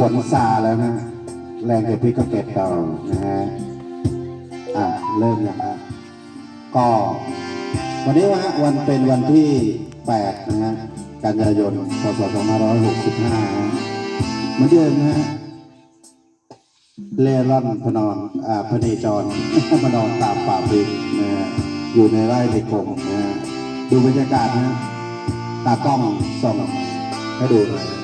ฝนซาแล้วนะแรงเก็บพริกก็เก็บต่อนะฮะอะเริ่มยังฮะก็ วันนี้วะวันเป็นวันที่ 8 นะฮะกันยายนพศ2565นะเหมือนเดิมนะฮะเล่ร่อนพนอนอ่าพเนจรพนอนตามป่าพริกนะฮะอยู่ในไร่ในกรงนะฮะดูบรรยากาศนะฮะตากล้องส่องให้ดูหน่อย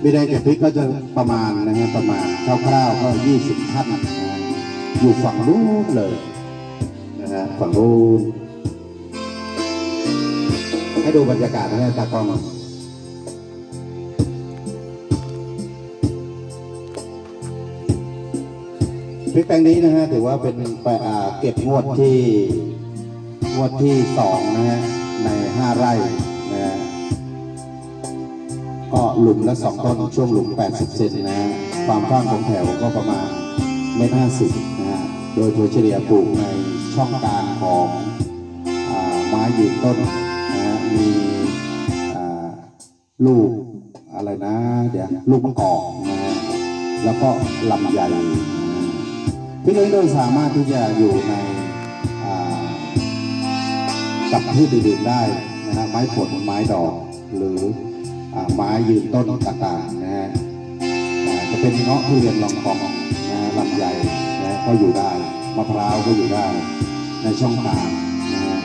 ไม่ได้เก็บพริกก็จะประมาณนะฮะประมาณคร่าวๆก็ยี่สิบท่านนะฮะอยู่ฝั่งนู้นเลยนะฮะฝั่งนู้นให้ดูบรรยากาศนะฮะตากล้องพริกแปลงนี้นะฮะถือว่าเป็นไปอ่าเก็บงวดที่งวดที่สองนะฮะในห้าไร่ ก็หลุมละสองต้นช่วงหลุม 80 เซนนะฮะความกว้างของแถวก็ประมาณเมตรห้าสิบนะฮะโดยตัวเฉลี่ยปลูกในช่องกลางของอาไม้ยืนต้นนะฮะมีอ่าลูกอะไรนะเดี๋ยวลูกมะกอกนะฮะแล้วก็ลำใหญ่ที่นี้โดยสามารถที่จะอยู่ในอ่ากับพืชอื่นๆได้นะฮะไม้ผลไม้ดอกหรือ ไม้ยืนต้นต่างๆนะฮะอาจะเป็นเงาะทุเรียนลองกองนะฮะลำไยนะฮะก็อยู่ได้มะพร้าวก็อยู่ได้ในช่องกลางนะฮะ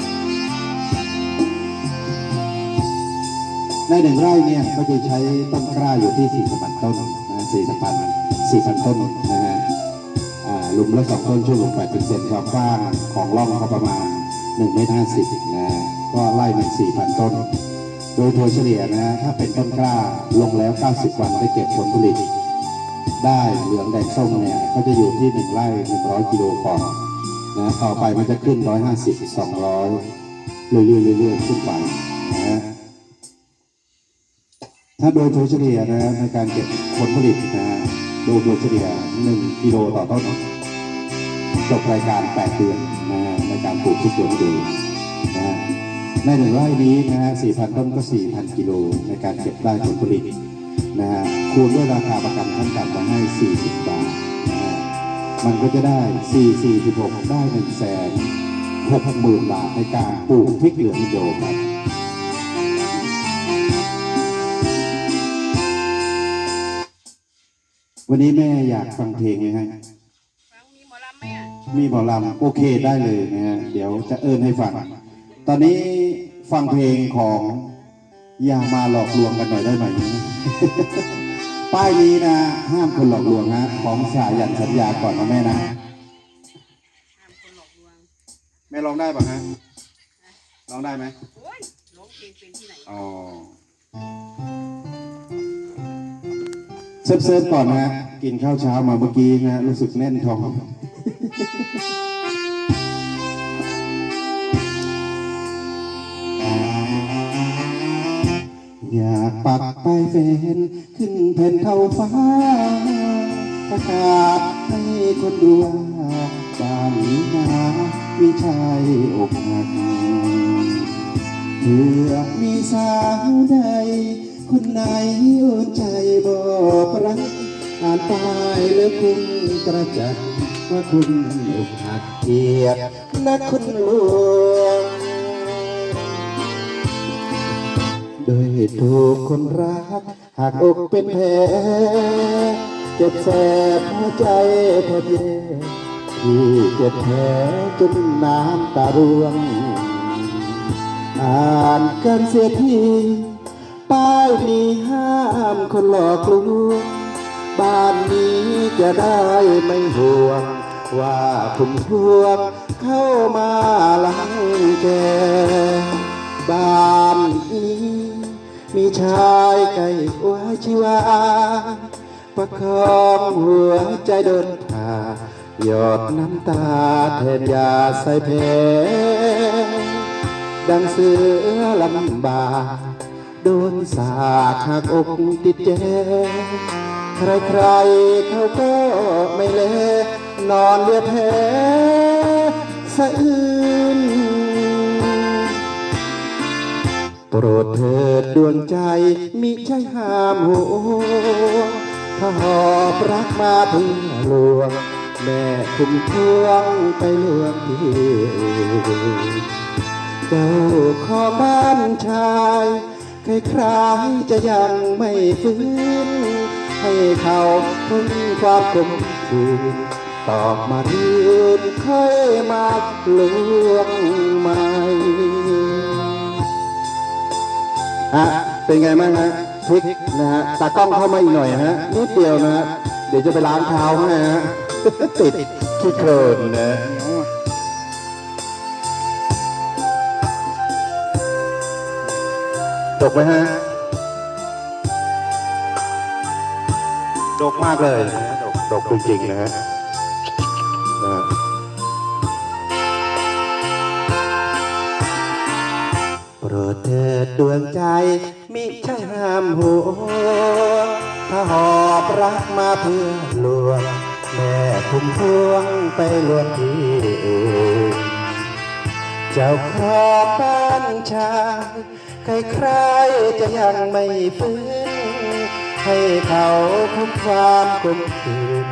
ในหนึ่งไร่เนี่ยก็จะใช้ต้นกล้าอยู่ที่4 0 0 0ต้นนะสี่สิบพันสี่พันต้นนะฮะอ่าหลุมละสองต้นช่วงหลุมแปดเซนความกว้างของร่องก็ประมาณ1เมตรห้าสิบนะก็ไล่เป็นสี่พันต้น โดยโดยเฉลี่ยนะถ้าเป็นต้นกล้าลงแล้ว 90 วันได้เก็บผลผลิต ได้เหลืองแดงส้มเนี่ยก็จะอยู่ที่1ไร่100 กิโลก่อนนะต่อไปมันจะขึ้น 150 200 เรื่อยๆเรื่อยๆขึ้นไปนะถ้าโดยโดยเฉลี่ยนะในการเก็บผลผลิตนะโดยโดยเฉลี่ย 1 กิโลต่อต้นจบรายการ 8 เดือนนะในการปลูกที่สวนดูน ในหนึ่งไร่นี้นะฮะ4,000ต้นก็4,000กิโลในการเก็บได้ผลผลิตนะฮะคูณด้วยราคาประกันขั้นต่ำมาให้40บาทนะฮะมันก็จะได้4 46ได้1 6 0 0 0 0บาทในการปลูกพริกเหลืองอินโดครับวันนี้แม่อยากฟังเพลงไหมฮะฟังมีหมอลำไหมอะมีหมอลำโอเคได้เลยนะฮะเดี๋ยวจะเอิญให้ฟัง ตอนนี้ฟังเพลงของอย่ามาหลอกลวงกันหน่อยได้ไหม ป้ายนี้นะ ห้ามคนหลอกลวงฮะ ของสายันสัญญาก่อนนะแม่นะ ห้ามคนหลอกลวงแม่ร้องได้ปะฮะร้องได้ไหมโอ้ยร้องเพลงเป็นที่ไหนอ๋อเซิร์ฟๆก่อนนะฮะ กินข้าวเช้ามาเมื่อกี้นะ รู้สึกแน่นท้อง อยากปักป้ายเฟนขึ้นแผ่นเท่าฟ้า ประกาศให้คนรู้ว่าบ้านนี้นามีชายอกหักเพื่อมีสาวใด คนไหนอุ่นใจบอกรักอ่านป้ายแล้วคุณกระจักว่าคุณอกหักเกียรตินักคุณหลวง ดถูกคนรักหากอกเป็นแผลเจ็บแสบหัวใจแทบแย่ที่เจ็บแผลจนน้ำตาร่วงอ่านกันเสียทีป้ายนี้ห้ามคนหลอกลวงบ้านนี้จะได้ไม่ห่วง ว่าคุณทวงเข้ามาหลังแกบ้านนี้ มีชายไก่หัวชีวา ประคองหัวใจเดินผ่าหยอดน้ำตาแทนยาใส่แผลดังเสือลำบากโดนสาหักอกติดแจใครๆเขาก็ไม่เลนอนเลียแพ้สะอื้น รดเถิดดวงใจมิใช่ห้ามห่วถ้าหอบรักมาเพื่อลวงแม่คุ้มพวงไปลวงที่อื่นเจ้าขอบ้านชายใครๆจะยังไม่ฟื้น ให้เขาพ้นความกลมคืนตอบมาเรื่นค่อยมาลวงให ฮะเป็นไงบ้างฮะพริกนะฮะตากล้องเข้ามาอีกหน่อยฮะนิดเดียวนะฮะเดี๋ยวจะไปล้างเท้าให้ฮะติดขี้โคลนนะดกไหมฮะดกมากเลยนะฮะดกดกจริงๆนะฮะนะ รดเถิดดวงใจ มิใช่ห้ามหัวถ้าหอบรักมาเพื่อลวงแม่คุมพวงไปลวงที่อื่นเจ้าขอบ้านชายใครๆจะยังไม่ฟื้นให้เขาพบความกลมกลืน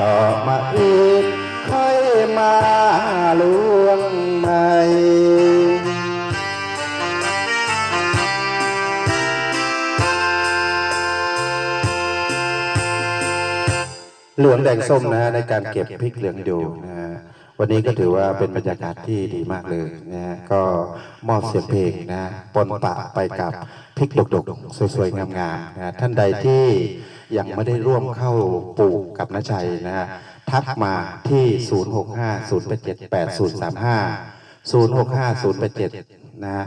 ต่อมาอื่นค่อยมาลวงใหม่ หลืองแดงส้มนะฮะในการเก็บพริกเหลืองดูนะฮะวันนี้ก็ถือว่าเป็นบรรยากาศที่ดีมากเลยนะฮะก็มอบเสียงเพลงนะปนปะไปกับพริกดกๆสวยๆงามๆนะฮะท่านใดที่ยังไม่ได้ร่วมเข้าปลูกกับน้าชัยนะฮะทักมาที่ 0650878035 065087นะฮะ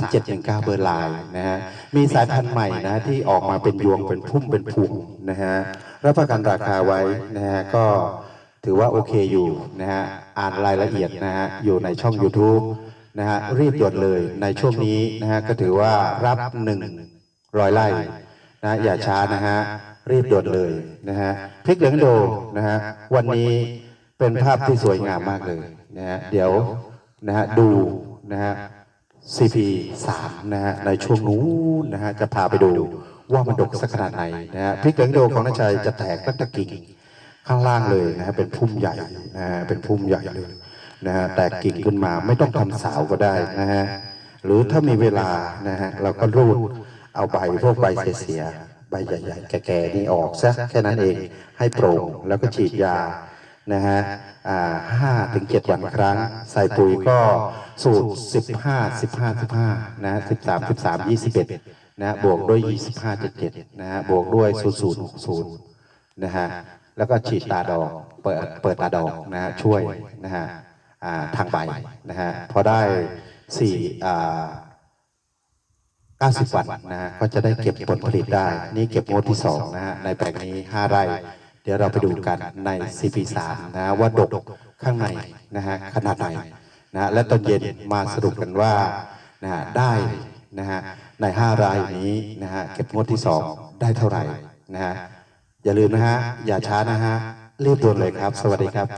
3719 เบอร์ไลน์นะฮะมีสายพันธุ์ใหม่นะที่ออกมาเป็นยวงเป็นพุ่มเป็นพวงนะฮะ รับประกันราคาไว้นะฮะก็ถือว่าโอเคอยู่นะฮะอ่านรายละเอียดนะฮะอยู่ในช่อง YouTube นะฮะรีบด่วนเลยในช่วงนี้นะฮะก็ถือว่ารับหนึ่งร้อยไร่นะอย่าช้านะฮะรีบด่วนเลยนะฮะพริกเหลืองโดนะฮะวันนี้เป็นภาพที่สวยงามมากเลยนะฮะเดี๋ยวนะฮะดูนะฮะ CP 3นะฮะในช่วงนู้นนะฮะจะพาไปดู ว่ามันดกสักขนาดไหนนะฮะพริกเหลืองโดของนาชัยจะแตกตั้งแต่กิ่งข้างล่างเลยนะฮะเป็นพุ่มใหญ่นะฮะเป็นพุ่มใหญ่เลยนะฮะแตกกิ่งขึ้นมาไม่ต้องทำสาวก็ได้นะฮะหรือถ้ามีเวลานะฮะเราก็รูดเอาใบพวกใบเสียใบใหญ่ๆ แก่ๆนี่ออกซะแค่นั้นเองให้โปร่งแล้วก็ฉีดยานะฮะอ่าห้าถึงเจ็ดวันครั้ง ใส่ปุ๋ยก็สูตรสิบห้าสิบห้าสิบห้านะสิบสามสิบสามยี่สิบเอ็ด นะฮะบวกด้วยยี่สิบห้าเจ็ดเจ็ดนะฮะบวกด้วยศูนย์ศูนย์หกศูนย์นะฮะแล้วก็ฉีดตาดอกเปิดเปิดตาดอกนะฮะช่วยนะฮะอ่าทางใบนะฮะพอได้สี่อ่า90 วันนะฮะก็จะได้เก็บผลผลิตได้ นี่เก็บงวดที่ 2 นะฮะ ในแปลงนี้ 5 ไร่ เดี๋ยวเราไปดูกันใน CP3 นะฮะว่าดกข้างในนะฮะขนาดไหนนะฮะและตอนเย็นมาสรุปกันว่านะฮะได้ นะฮะใน 5 รายนี้นะฮะเก็บงวดที่ 2 ได้เท่าไหร่นะฮะอย่าลืมนะฮะอย่าช้านะฮะรีบด่วนเลยครับ สวัสดีครับ